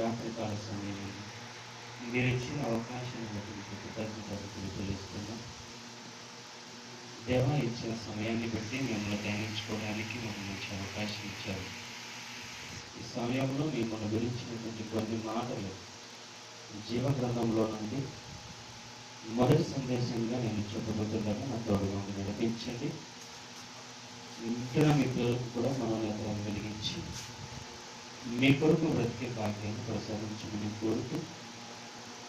రాత్రికాల సమయం మీరు ఇచ్చిన అవకాశాన్ని బట్టి మీకు కృతజ్ఞతలు తెలియజేస్తున్నాం దేవా ఇచ్చిన సమయాన్ని బట్టి మిమ్మల్ని ధ్యానించుకోవడానికి మాకు మంచి అవకాశం ఇచ్చారు ఈ సమయంలో మిమ్మల్ని గురించినటువంటి కొన్ని మాటలు జీవ గ్రంథంలో నుండి మొదటి సందేశంగా నేను చెప్పబోతుండగా నా తోడుగా నడిపించండి ఇంటిన మీ పిల్లలకు కూడా మనోనేతలను వెలిగించి మీ కొరకు బ్రతికే భాగ్యాన్ని ప్రసాదించమని కోరుతూ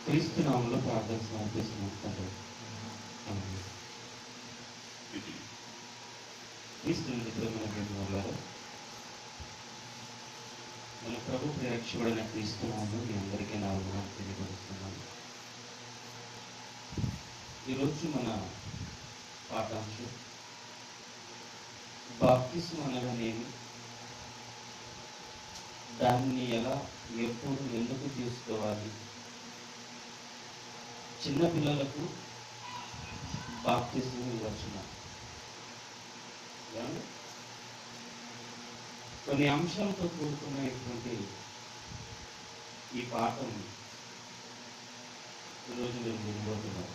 క్రీస్తు నామంలో ప్రార్థన సమర్పిస్తున్నాను ఆమేన్. క్రీస్తు మన ప్రభు ప్రేక్షకుడైన క్రీస్తు నామంలో మీ అందరికీ నా వందనాలు తెలియపరుస్తున్నాను ఈరోజు మన పాఠాంశం బాప్తిసం అనగానేమి? దాన్ని ఎలా ఎప్పుడు ఎందుకు తీసుకోవాలి? చిన్న పిల్లలకు బాప్తిసం ఇవ్వచ్చున? కొన్ని అంశాలతో కూడుకున్నటువంటి ఈ పాఠం ఈరోజు మేము వినబోతున్నాం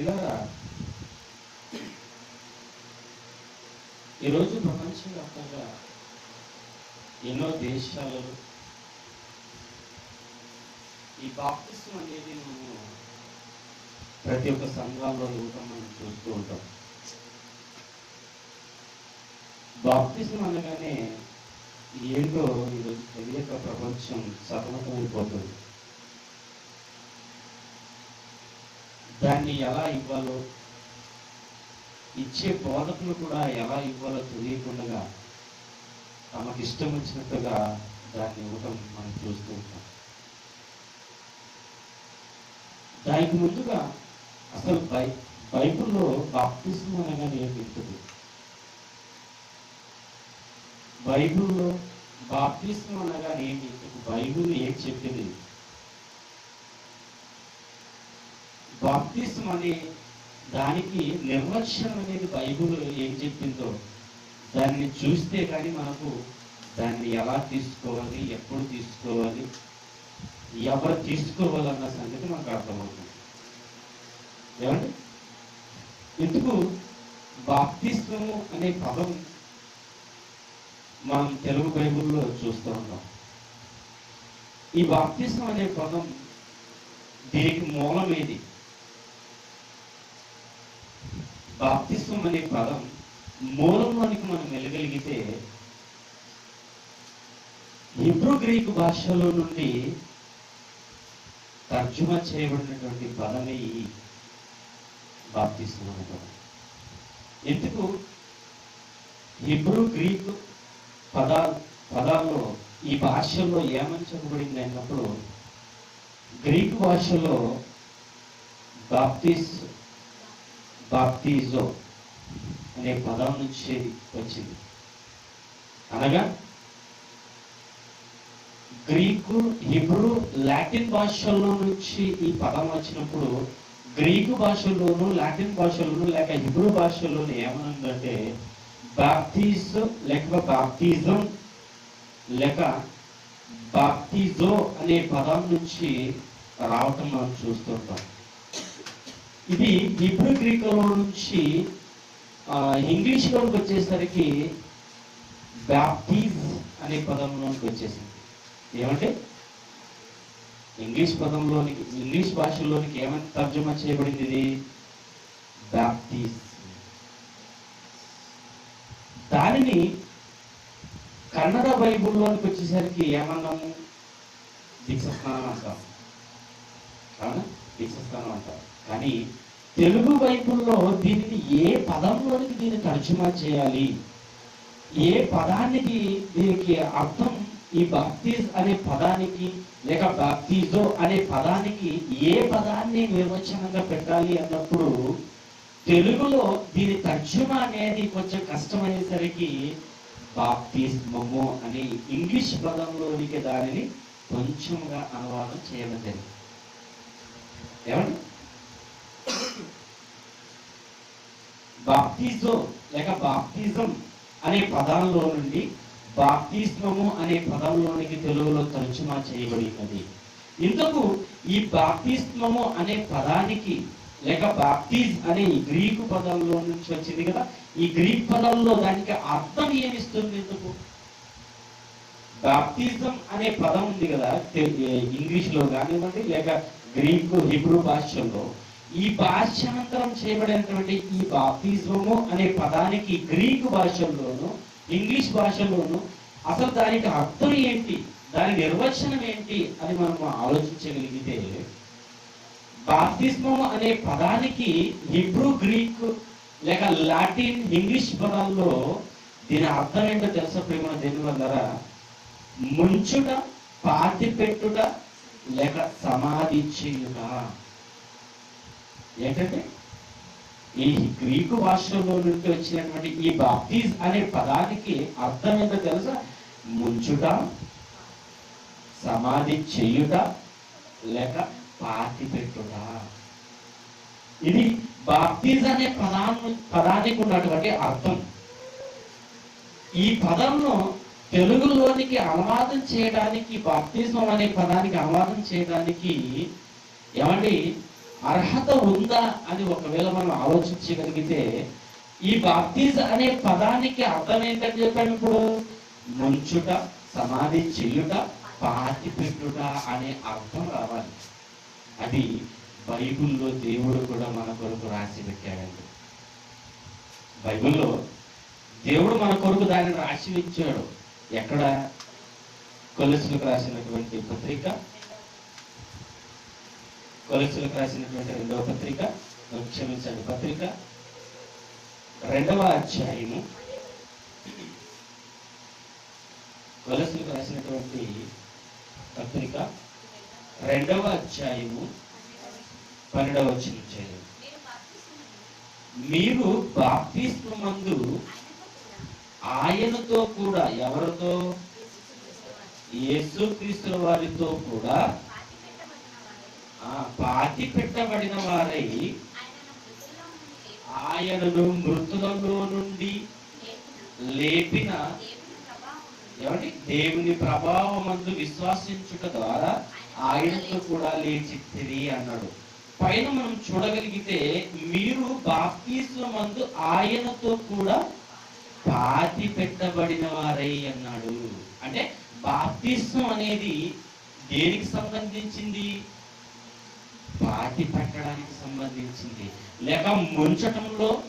ఇలా ఈరోజు ప్రపంచవ్యాప్తంగా ఎన్నో దేశాలలో ఈ బాప్తిసం అనేది మనము ప్రతి ఒక్క సంఘాల్లో ఇవ్వటం మనం చూస్తూ ఉంటాం. బాప్తిజం అనగానే ఏంటో ఈరోజు తెలియక ప్రపంచం సతమతమైపోతుంది. దాన్ని ఎలా ఇవ్వాలో ఇచ్చే బోధకులు కూడా ఎలా ఇవ్వాలో తెలియకుండా తమకు ఇష్టం వచ్చినట్టుగా దాన్ని ఇవ్వటం మనం చూస్తూ ఉంటాం. దానికి ముందుగా అసలు బై బైబిల్లో బాప్తిజం అనగానే ఏం బైబిల్లో బాప్తిజం అనగానే ఏం బైబిల్ ఏం చెప్పింది? బాప్తిజం అనే దానికి నిర్లక్ష్యం అనేది బైబుల్ ఏం చెప్పిందో దాన్ని చూస్తే కానీ మనకు దాన్ని ఎలా తీసుకోవాలి ఎప్పుడు తీసుకోవాలి ఎవరు తీసుకోవాలన్న సంగతి మనకు అర్థమవుతుంది. ఏమండి? ఎందుకు? బాప్తిస్వము అనే పదం మనం తెలుగు బైబిల్లో చూస్తూ ఉన్నాం. ఈ బాప్తిస్వం అనే పదం దీనికి మూలం ఏది బాప్తిస్వం అనే పదం మూలంలోనికి మనం వెళ్ళగలిగితే హిబ్రూ గ్రీకు భాషలో నుండి తర్జుమా చేయబడినటువంటి పదమే ఈ బాప్తిస్వం అనే పదం. ఎందుకు? హిబ్రూ గ్రీకు పదా పదాల్లో ఈ భాషలో ఏమని చెప్పబడింది అన్నప్పుడు గ్రీకు భాషలో బాప్తిస్ బాప్తిజో అనే పదం నుంచి వచ్చింది. అనగా గ్రీకు హిబ్రూ లాటిన్ భాషల్లో నుంచి ఈ పదం వచ్చినప్పుడు గ్రీకు భాషలోను లాటిన్ భాషలోను లేక హిబ్రూ భాషలోను ఏమనుందంటే బాప్తీజ్ లేక బాప్తిజం లేక బాప్తిజో అనే పదం నుంచి రావటం మనం చూస్తుంటాం. ఇది హిబ్రూ గ్రీకులో నుంచి ఇంగ్లీష్లోకి వచ్చేసరికి బ్యాప్టీజ్ అనే పదంలోనికి వచ్చేసింది. ఏమంటే ఇంగ్లీష్ పదంలోనికి ఇంగ్లీష్ భాషలోనికి ఏమైనా తర్జుమా చేయబడింది? ఇది బ్యాప్టీజ్ దానిని కన్నడ బైబుల్లోనికి వచ్చేసరికి ఏమన్నాము? దీక్షస్నానం అంటాం. అవునా? దీక్షస్నానం అంటారు కానీ తెలుగు వైపుల్లో దీనిని ఏ పదంలోనికి దీన్ని తర్జుమా చేయాలి? ఏ పదానికి దీనికి అర్థం ఈ బాప్తీజ్ అనే పదానికి లేక బాప్తీజో అనే పదానికి ఏ పదాన్ని నిర్వచనంగా పెట్టాలి అన్నప్పుడు తెలుగులో దీని తర్జుమా అనేది కొంచెం కష్టమయ్యేసరికి బాప్తిస్మము అనే ఇంగ్లీష్ పదంలోనికి దానిని కొంచెంగా అనువాదం చేయడం జరిగింది ఏమండి? బాప్తిజో లేక బాప్తిజం అనే పదంలో నుండి బాప్తిస్మము అనే పదంలోనికి తెలుగులో తర్జుమా చేయబడినది. ఇంతకు ఇందుకు ఈ బాప్తిస్మము అనే పదానికి లేక బాప్తిజ్ అనే ఈ గ్రీకు పదంలో నుంచి వచ్చింది కదా ఈ గ్రీక్ పదంలో దానికి అర్థం ఏమిస్తుంది ఎందుకు బాప్తిజం అనే పదం ఉంది కదా ఇంగ్లీష్లో కానివ్వండి లేక గ్రీకు హిబ్రూ భాషల్లో ఈ భాష్యాంతరం చేయబడినటువంటి ఈ బాప్తిజము అనే పదానికి గ్రీకు భాషల్లోను ఇంగ్లీష్ భాషలోను అసలు దానికి అర్థం ఏంటి దాని నిర్వచనం ఏంటి అని మనం ఆలోచించగలిగితే బాప్తిస్మము అనే పదానికి హిబ్రూ గ్రీక్ లేక లాటిన్ ఇంగ్లీష్ పదాల్లో దీని అర్థం ఏంటో తెలుసా ప్రేమ దేని వల్ల ముంచుట పాతి పెట్టుట లేక సమాధి చేయుట. ఏంటంటే ఈ గ్రీకు భాషలో నుండి వచ్చినటువంటి ఈ బాప్తీజ్ అనే పదానికి అర్థం ఏంటో తెలుసా? ముంచుట సమాధి చేయుట లేక పాతి పెట్టుట. ఇది బాప్తిజ్ అనే పదాన్ని పదానికి ఉన్నటువంటి అర్థం. ఈ పదంను తెలుగులోనికి అనువాదం చేయడానికి బాప్తిజం అనే పదానికి అనువాదం చేయడానికి ఏమండి? అర్హత ఉందా అని ఒకవేళ మనం ఆలోచించగలిగితే ఈ బాప్తిజ్ అనే పదానికి అర్థం ఏంటని చెప్పాను ఇప్పుడు? ముంచుట సమాధి చెల్లుట పాతి పెట్టుట అనే అర్థం రావాలి. అది బైబిల్లో దేవుడు కూడా మన కొరకు రాసి పెట్టాడండి. బైబిల్లో దేవుడు మన కొరకు దానిని రాసి ఇచ్చాడు. ఎక్కడ? కొలసులకు రాసినటువంటి పత్రిక కొలసులకు రాసినటువంటి రెండవ పత్రిక క్షమించండి పత్రిక రెండవ అధ్యాయము. కొలసులకు రాసినటువంటి పత్రిక రెండవ అధ్యాయము పన్నెండవ వచ్చిన చేయండి. మీరు బాప్తిస్మందు ఆయనతో కూడా ఎవరితో? యేసుక్రీస్తుల వారితో కూడా పాతి పెట్టబడిన వారై ఆయనను మృతులలో నుండి లేపిన ఏమండి దేవుని ప్రభావం అందు విశ్వాసించుట ద్వారా ఆయనతో కూడా లేచిత్తిరి అన్నాడు. పైన మనం చూడగలిగితే మీరు బాప్తీస్మందు ఆయనతో కూడా పాతి పెట్టబడిన వారై అన్నాడు. అంటే బాప్తిస్మం అనేది దేనికి సంబంధించింది? పాతి పెట్టడానికి సంబంధించింది. లేక ముంచటంలో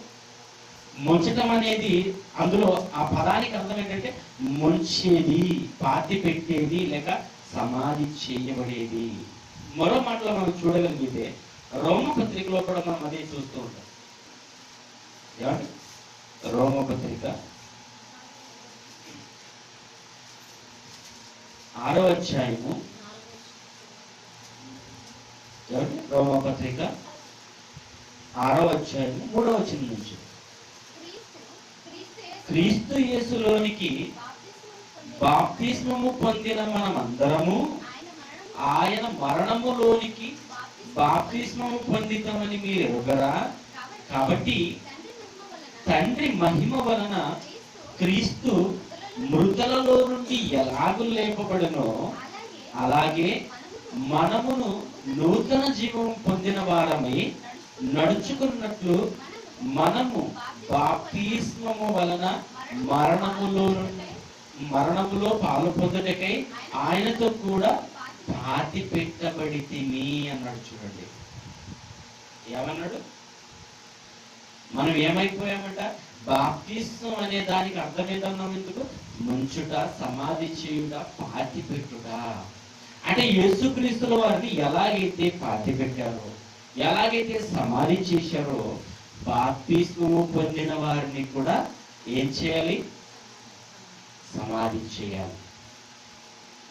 ముంచటం అనేది అందులో ఆ పదానికి అర్థం ఏంటంటే ముంచేది పాతి పెట్టేది లేక సమాధి చేయబడేది. మరో మాటలో మనం చూడగలిగితే రోమ పత్రికలో కూడా మనం అదే చూస్తూ ఉంటాం. ఏమండి? రోమ పత్రిక ఆరో అధ్యాయము. ఏమండి రోమ పత్రిక ఆరో అధ్యాయం మూడో వచ్చిన నుంచి. క్రీస్తు యేసులోనికి బాప్తిస్మము పొందిన మనమందరము ఆయన మరణములోనికి బాప్తిస్మము పొందితామని మీరు ఎరుగరా కాబట్టి తండ్రి మహిమ వలన క్రీస్తు మృతలలో నుండి ఎలాగు లేపబడనో అలాగే మనమును నూతన జీవం పొందిన వారమై నడుచుకున్నట్లు మనము బాప్తిస్మము వలన మరణములో మరణములో పాలు పొందుటకై ఆయనతో కూడా పాతి పెట్టబడి తిని అన్నాడు చూడండి. ఏమన్నాడు? మనం ఏమైపోయామంట? బాప్తిస్మం అనే దానికి అర్థం ఏంటన్నాం ఎందుకు? ముంచుట సమాధి చేయుట పాతి పెట్టుట. అంటే యేసుక్రీస్తుల వారిని ఎలాగైతే పాతి పెట్టారో ఎలాగైతే సమాధి చేశారో బాప్తిస్మము పొందిన వారిని కూడా ఏం చేయాలి? సమాధి చేయాలి.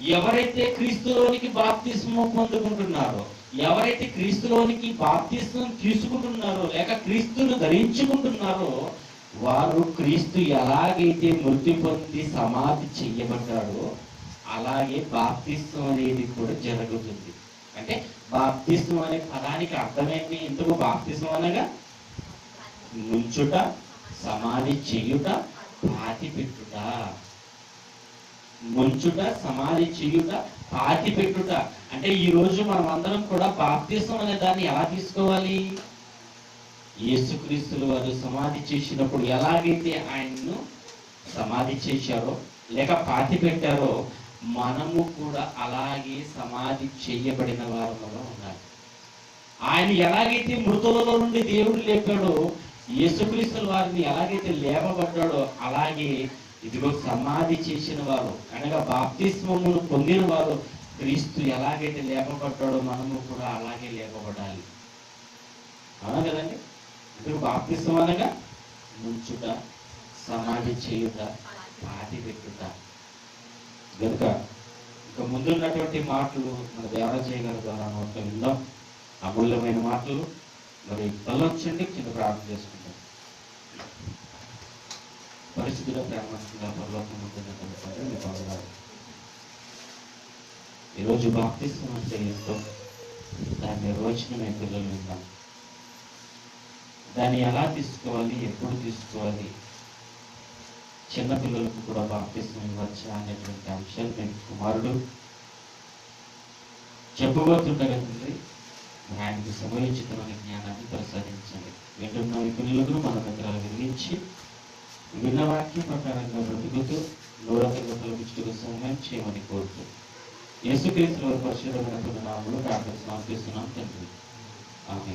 ఎవరైతే క్రీస్తులోనికి బాప్తిస్మం పొందుకుంటున్నారో ఎవరైతే క్రీస్తులోనికి బాప్తిస్మం తీసుకుంటున్నారో లేక క్రీస్తును ధరించుకుంటున్నారో వారు క్రీస్తు ఎలాగైతే మృతి పొంది సమాధి చెయ్యబడ్డాడో అలాగే బాప్తిస్వం అనేది కూడా జరుగుతుంది. అంటే బాప్తిస్వం అనే పదానికి అర్థమేంటి? ఎందుకు బాప్తిస్వం అనగా? ముంచుట సమాధి చెయ్యుట పాతి పెట్టుట. ముంచుట సమాధి చేయుట పాతి పెట్టుట. అంటే ఈ రోజు మనం అందరం కూడా బాప్తిసం అనే దాన్ని ఎలా తీసుకోవాలి? యేసుక్రీస్తులు వారు సమాధి చేసినప్పుడు ఎలాగైతే ఆయన్ను సమాధి చేశారో లేక పాతి పెట్టారో మనము కూడా అలాగే సమాధి చేయబడిన వారముగా ఉండాలి. ఆయన ఎలాగైతే మృతులలో నుండి దేవుడు లేపాడో యేసుక్రీస్తుల వారిని ఎలాగైతే లేపబడ్డాడో అలాగే ఇదిగో సమాధి చేసిన వారు అనగా బాప్తిస్మమును పొందిన వారు క్రీస్తు ఎలాగైతే లేపబడ్డాడో మనము కూడా అలాగే లేపబడాలి. అవునా కదండి? ఇప్పుడు బాప్తిస్మం అనగా ముంచుట సమాధి చేయుట పాతి పెట్టుట గనుక ఇక ముందున్నటువంటి మాటలు మన దేవరాజయ్య చేయగల ద్వారా నోట్లో విందాం. అమూల్యమైన మాటలు. మరి తలొచ్చండి కింద ప్రార్థన చేసుకుంటాం పరిస్థితిలో ప్రేమగా పరలోకం మీ ఈరోజు బాప్తిస్మం అంటే ఏంటో దాని నిర్వచనం మీ పిల్లలు విందాం. దాన్ని ఎలా తీసుకోవాలి ఎప్పుడు తీసుకోవాలి చిన్నపిల్లలకు కూడా బాప్తిస్మం ఇవ్వచ్చా అనేటువంటి అంశాలు మీ కుమారుడు. చెప్పబోతుండగా తండ్రి మరి సమయోచితమైన జ్ఞానాన్ని ప్రసాదించండి. వింటున్న ఈ పిల్లలకు మన దగ్గర విధించి విన్న వాక్యం ప్రకారంగా బ్రతుకుతూ నూరంగా తొలగించుటకు సహాయం చేయమని కోరుతూ యేసుక్రీస్తు వారి పరిశుభ్రమైన నామములు ప్రార్థన సమర్పిస్తున్నాం తండ్రి. ఆమె